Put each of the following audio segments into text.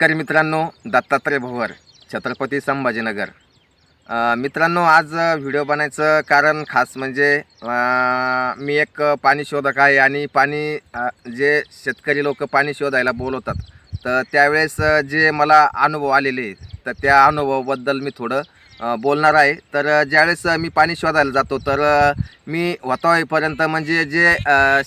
नमस्कार मित्रांनो दत्तात्रय भोवर छत्रपती संभाजीनगर. मित्रांनो आज व्हिडिओ बनायचं कारण खास म्हणजे मी एक पाणी शोधक आहे आणि पाणी जे शेतकरी लोक पाणी शोधायला बोलवतात तर त्यावेळेस जे मला अनुभव आलेले आहेत, तर त्या अनुभवाबद्दल मी थोडं बोलणार आहे. तर ज्यावेळेस मी पाणी शोधायला जातो तर मी मी होईपर्यंत म्हणजे जे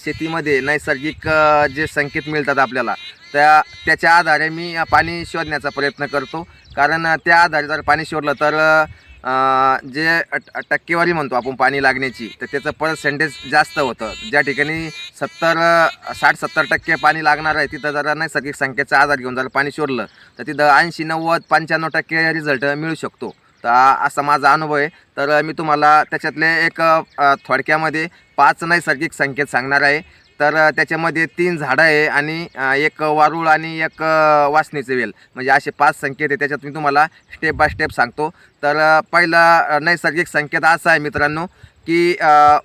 शेतीमध्ये नैसर्गिक जे संकेत मिळतात आपल्याला त्या त्याच्या आधारे मी पाणी शोधण्याचा प्रयत्न करतो. कारण त्या आधारे जर पाणी शोधलं तर जे टक्केवारी म्हणतो आपण पाणी लागण्याची तर त्याचं पर्सेंटेज जास्त होतं. ज्या ठिकाणी सत्तर साठ सत्तर टक्के पाणी लागणार आहे तिथं जरा नैसर्गिक संख्येचा आधार घेऊन जर पाणी शोधलं तर तिथं ऐंशी नव्वद पंच्याण्णव टक्के रिझल्ट मिळू शकतो. तर असा माझा अनुभव आहे. तर मी तुम्हाला त्याच्यातले एक थोडक्यामध्ये पाच नैसर्गिक संकेत सांगणार आहे. तर त्याच्यामध्ये तीन झाडं आहे आणि एक वारुळ आणि एक अ, वासनीचे वेल. म्हणजे असे पाच संकेत आहे त्याच्यात मी तुम्हाला स्टेप बाय स्टेप सांगतो. तर पहिला नैसर्गिक संकेत असा आहे मित्रांनो की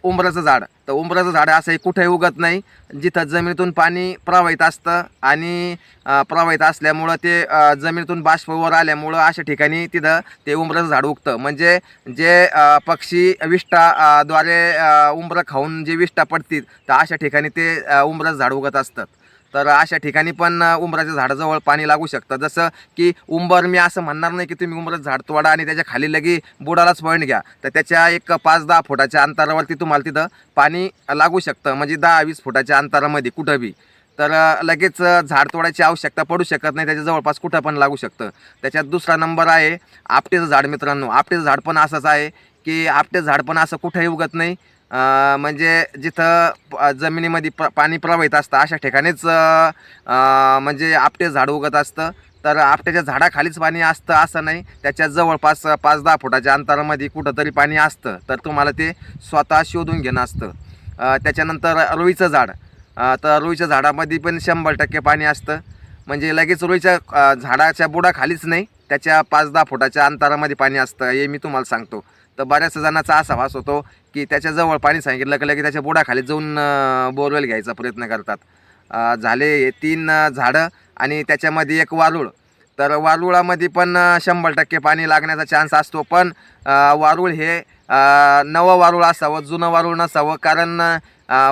उंबराचं झाड. तर उंबराचं झाड असंही कुठेही उगत नाही. जिथं जमिनीतून पाणी प्रवाहित असतं आणि प्रवाहित असल्यामुळं ते जमिनीतून बाष्पवर आल्यामुळं अशा ठिकाणी तिथं ते उंबराचं झाड उगतं. म्हणजे जे पक्षी विष्टाद्वारे उंबरं खाऊन जे विष्टा पडतील तर अशा ठिकाणी ते उंबराचं झाड उगत असतात. तर अशा ठिकाणी पण उंबराच्या झाडाजवळ पाणी लागू शकतं. जसं की उंबर मी असं म्हणणार नाही की तुम्ही उंबराचं झाड तोडा आणि त्याच्याखाली लगी बुडालाच पॉईंट घ्या. तर त्याच्या एक पाच दहा फुटाच्या अंतरावरती तुम्हाला तिथं पाणी लागू शकतं. म्हणजे दहा वीस फुटाच्या अंतरामध्ये कुठं बी. तर लगेच झाड तोडायची आवश्यकता पडू शकत नाही. त्याच्या जवळपास कुठं पण लागू शकतं. त्याच्यात दुसरा नंबर आहे आपटेचं झाड मित्रांनो. आपटेचं झाड पण असंच आहे की आपटेचं झाड पण असं कुठंही उगत नाही. म्हणजे जिथं प- जमिनीमध्ये प पाणी प्रवाहित असतं अशा ठिकाणीच म्हणजे आपटे झाड उगत असतं. तर आपट्याच्या झाडाखालीच पाणी असतं असं नाही. त्याच्या जवळपास पाच दहा फुटाच्या अंतरामध्ये कुठंतरी पाणी असतं. तर तुम्हाला ते स्वतः शोधून घेणं असतं. त्याच्यानंतर रुईचं झाड. तर रुईच्या झाडामध्ये पण शंभर टक्के पाणी असतं. म्हणजे लगेच रुईच्या झाडाच्या बुडाखालीच नाही त्याच्या पाच दहा फुटाच्या अंतरामध्ये पाणी असतं हे मी तुम्हाला सांगतो. तर बऱ्याच जणांचा असा भास होतो की त्याच्याजवळ पाणी सांगितलं की लगेच त्याच्या बुडाखाली जाऊन बोरवेल घ्यायचा प्रयत्न करतात. झाले हे तीन झाडं आणि त्याच्यामध्ये एक वारुळ. तर वारुळामध्ये पण शंभर टक्के पाणी लागण्याचा चान्स असतो पण वारुळ हे नवं वारूळ असावं जुनं वारूळ नसावं कारण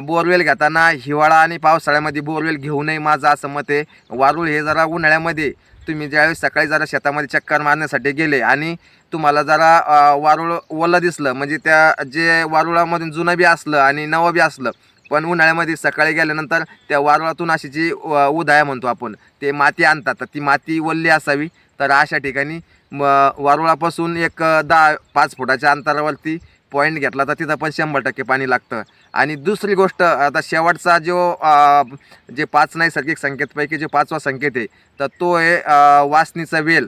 बोरवेल घेताना हिवाळा आणि पावसाळ्यामध्ये बोरवेल घेऊ नये माझं असं मत आहे. वारूळ हे जरा उन्हाळ्यामध्ये तुम्ही ज्यावेळेस सकाळी जरा शेतामध्ये चक्कर मारण्यासाठी गेले आणि तुम्हाला जरा वारूळ ओलं दिसलं म्हणजे त्या जे वारुळामधून जुनं बी असलं आणि नवं बी असलं पण उन्हाळ्यामध्ये सकाळी गेल्यानंतर त्या वारुळातून अशी जी व- उधाया म्हणतो आपण ते माती आणतात. तर ती माती ओल्ली असावी. तर अशा ठिकाणी म वारुळापासून एक दहा पाच फुटाच्या अंतरावरती पॉईंट घेतला तर तिथं पण शंभर टक्के पाणी लागतं. आणि दुसरी गोष्ट आता शेवटचा जो जे पाच नैसर्गिक संकेतपैकी जो पाचवा संकेत आहे तर तो आहे वासनीचा वेल.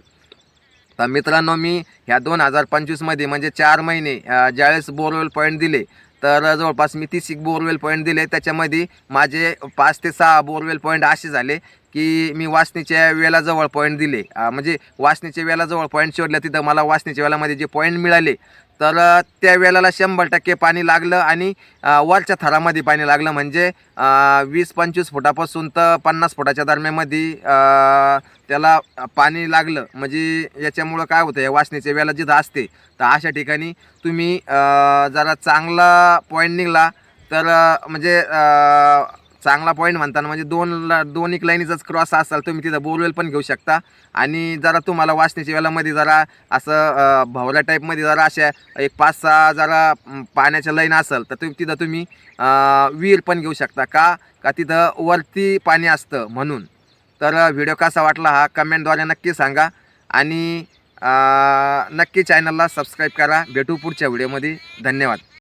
तर मित्रांनो मी ह्या दोन हजार पंचवीसमध्ये म्हणजे चार महिने ज्यावेळेस बोरवेल पॉईंट दिले तर जवळपास मी तीस एक बोरवेल पॉईंट दिले. त्याच्यामध्ये माझे पाच ते सहा बोरवेल पॉईंट असे झाले की मी वासनीच्या वेलाजवळ पॉईंट दिले. म्हणजे वासनीच्या वेलाजवळ पॉईंट शोधले तिथं मला वासनीच्या वेळामध्ये जे पॉईंट मिळाले तर त्या वेळेला शंभर टक्के पाणी लागलं आणि वरच्या थरामध्ये पाणी लागलं म्हणजे वीस पंचवीस फुटापासून तर पन्नास फुटाच्या दरम्यानमध्ये त्याला पाणी लागलं. म्हणजे याच्यामुळं काय होतं या वासनीच्या वेळेला जिथं असते तर अशा ठिकाणी तुम्ही जरा चांगला पॉईंट निघला. तर म्हणजे चांगला पॉईंट म्हणताना म्हणजे दोन दोन एक लाईनीचाच क्रॉस असाल तुम्ही तिथं बोरवेल पण घेऊ शकता. आणि जरा तुम्हाला वाचण्याच्या वेळामध्ये जरा असं अ, भवऱ्या टाईपमध्ये जरा अशा एक पाच सहा जरा पाण्याच्या लाईन असेल तर तुम्ही तिथं तुम्ही विहीर पण घेऊ शकता. का? का तिथं वरती पाणी असतं म्हणून. तर व्हिडिओ कसा वाटला हा कमेंटद्वारे नक्की सांगा. आणि नक्की चॅनलला सबस्क्राईब करा. भेटू पुढच्या व्हिडिओमध्ये धन्यवाद.